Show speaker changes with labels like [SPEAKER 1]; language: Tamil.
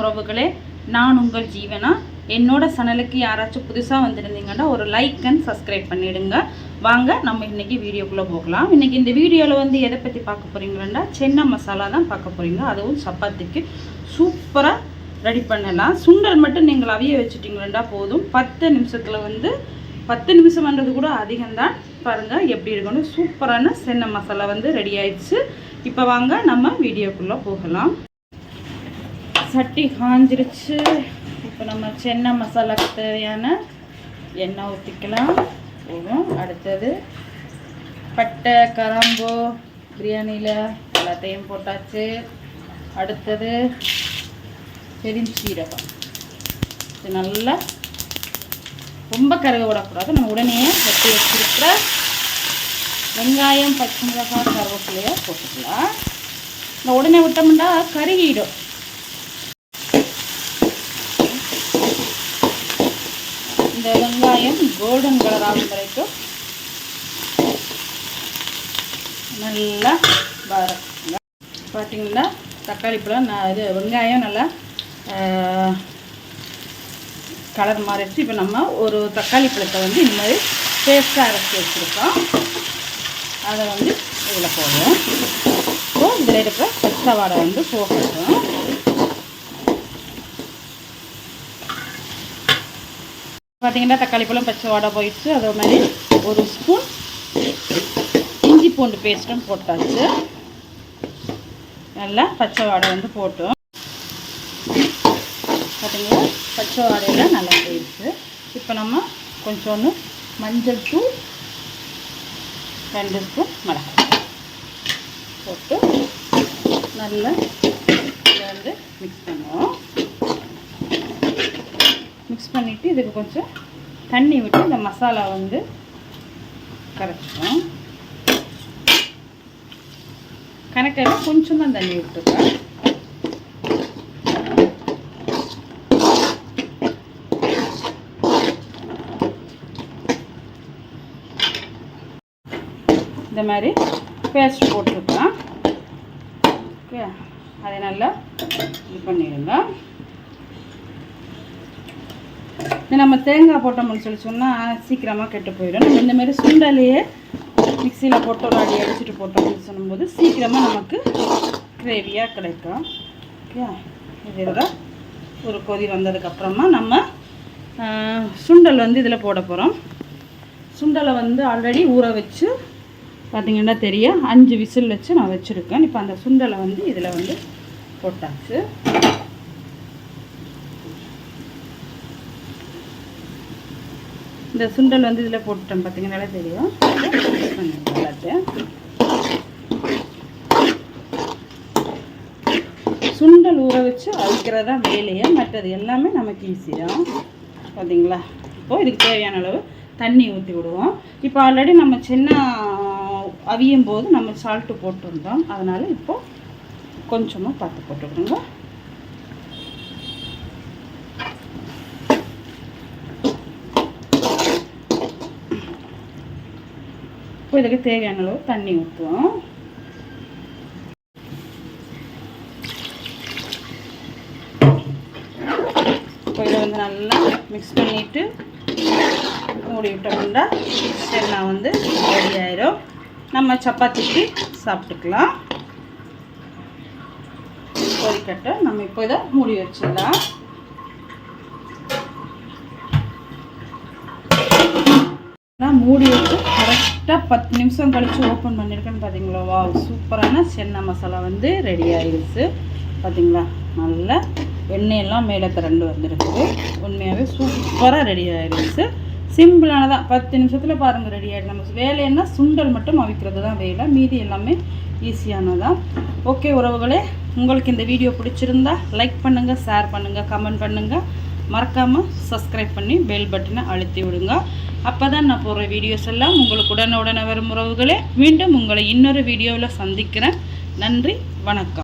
[SPEAKER 1] உறவுகளே நான் உங்கள் ஜீவனா? என்னோட சேனலுக்கு யாராச்சும் புதுசாக வந்திருந்தீங்கன்னா ஒரு லைக் அண்ட் சப்ஸ்கிரைப் பண்ணிவிடுங்க வாங்க நம்ம இன்னைக்கு வீடியோக்குள்ளே போகலாம். இன்றைக்கி இந்த வீடியோவில் வந்து எதை பற்றி பார்க்க போகிறீங்களா சென்னை மசாலா தான் பார்க்க போகிறீங்க அதுவும் சப்பாத்திக்கு சூப்பராக ரெடி பண்ணலாம். சுண்டல் மட்டும் நீங்கள் அவிய வச்சுட்டிங்களா போதும். பத்து நிமிஷத்தில் வந்து பத்து நிமிஷம்ன்றது கூட அதிகம்தான். பாருங்கள் எப்படி இருக்குன்னு சூப்பரான சென்னை மசாலா வந்து ரெடி ஆயிடுச்சு. இப்போ வாங்க நம்ம வீடியோக்குள்ளே போகலாம். சட்டி காஞ்சிருச்சு. இப்போ நம்ம சென்னை மசாலாக்கு தேவையான எண்ணெய் ஊற்றிக்கலாம் போதும் அடுத்தது பட்டை கராம்பு பிரியாணியில் எல்லாத்தையும் போட்டாச்சு. அடுத்தது பெருஞ்சீரகம். இது நல்லா ரொம்ப கருக விடக்கூடாது. நம்ம உடனே வெட்டி வச்சிருக்கிற வெங்காயம் பச்சை மிளகாய் கருவேப்பிலையை போட்டுக்கலாம். இந்த உடனே விட்டோம்னா கருகிடும் இந்த வெங்காயம் கோல்டன் கலர் ஆகும் வரைக்கும். நல்லா வரும் பார்த்தீங்களா தக்காளி பழம் நான் இது வெங்காயம் நல்லா கலர் மாறிடுச்சு. இப்போ நம்ம ஒரு தக்காளி பழத்தை வந்து இந்த மாதிரி பேஸ்ட்டாக அரைச்சி வச்சுருக்கோம். அதை வந்து இதில் போடுவோம். இப்போ இதில் இருக்கிற பச்சை வாடை வந்து போகட்டும் பார்த்தீங்கன்னா தக்காளி பழம் பச்சை வாடை போயிடுச்சு. அதே மாதிரி ஒரு ஸ்பூன் இஞ்சி பூண்டு பேஸ்ட்டும் போட்டாச்சு. நல்லா பச்சை வாடை வந்து போட்டோம். பார்த்தீங்களா பச்சை வாடையில் நல்லா போயிடுச்சு. இப்போ நம்ம கொஞ்சோண்டு மஞ்சள் தூள் ரெண்டு ஸ்பூன் மிளகாய் போட்டு நல்லா வந்து மிக்ஸ் பண்ணுவோம். மிக்ஸ் பண்ணிவிட்டு இதுக்கு கொஞ்சம் தண்ணி விட்டு இந்த மசாலா வந்து கரைச்சிடும் கணக்கில் கொஞ்சம் தான் தண்ணி விட்டுருக்கேன் இந்த மாதிரி பேஸ்ட் போட்டுருக்கலாம் ஓகே அதை நல்லா இது பண்ணிடுங்க. இது நம்ம தேங்காய் போட்டோம்னு சொல்லி சொன்னால் சீக்கிரமாக கெட்டு போயிடும். நம்ம இந்தமாரி சுண்டலையே மிக்சியில் போட்டு அடி அடிச்சுட்டு போட்டோம்னு சொல்லும்போது சீக்கிரமாக நமக்கு கிரேவியாக கிடைக்கும். ஓகே இதில் ஒரு கொதி வந்ததுக்கப்புறமா நம்ம சுண்டல் வந்து இதில் போட போகிறோம் சுண்டலை வந்து ஆல்ரெடி ஊற வச்சு பார்த்தீங்கன்னா தெரியும். அஞ்சு விசில் வச்சு நான் வச்சுருக்கேன். இப்போ அந்த சுண்டலை வந்து இதில் வந்து போட்டாச்சு. இந்த சுண்டல் வந்து இதில் போட்டுட்டேன் பார்த்தீங்கன்னா தெரியும். எல்லாத்தையும் சுண்டல் ஊற வச்சு அவிக்கிறதா வேலையை மற்றது எல்லாமே நமக்கு ஈஸி தான். பார்த்தீங்களா? இப்போது இதுக்கு தேவையான அளவு தண்ணி ஊற்றி விடுவோம். இப்போ ஆல்ரெடி நம்ம சின்ன அவியும் போது நம்ம சால்ட்டு போட்டிருந்தோம். அதனால் இப்போது கொஞ்சமாக பார்த்து போட்டுக்கணுங்க. இப்போ இதுக்கு தேவையான அளவு தண்ணி ஊற்றுவோம் இப்போ இதை வந்து நல்லா மிக்ஸ் பண்ணிவிட்டு மூடி விட்டோம்னா சென்னா வந்து ரெடி ஆயிரும். நம்ம சப்பாத்திக்கு சாப்பிட்டுக்கலாம். கொதிக்கட்டை நம்ம இப்போ இதை மூடி வச்சிடலாம். மூடி வச்சு கரெக்டாக பத்து நிமிஷம் கழித்து ஓப்பன் பண்ணியிருக்கேன்னு பார்த்தீங்களா வா சூப்பரான சென்னை மசாலா வந்து ரெடி ஆகிடுச்சு பார்த்தீங்களா நல்லா எண்ணெயெல்லாம் மேலே திரண்டு வந்துருக்குது. உண்மையாகவே சூப்பராக ரெடி ஆகிடுச்சு சிம்பிளானதான் பத்து நிமிஷத்தில் பாருங்கள் ரெடி ஆகிடும் நம்ம வேலைன்னா சுண்டல் மட்டும் அவிக்கிறது தான் வேலை. மீதி எல்லாமே ஈஸியானதான் ஓகே உறவுகளே உங்களுக்கு இந்த வீடியோ பிடிச்சிருந்தா லைக் பண்ணுங்கள் ஷேர் பண்ணுங்கள் கமெண்ட் பண்ணுங்கள் மறக்காமல் சப்ஸ்கிரைப் பண்ணி பெல் பட்டனை அழுத்தி விடுங்க. அப்போ தான் நான் போடுற வீடியோஸ் எல்லாம் உங்களுக்கு உடனே உடனே வரும் உறவுகளே. மீண்டும் உங்களை இன்னொரு வீடியோவில் சந்திக்கிறேன். நன்றி வணக்கம்.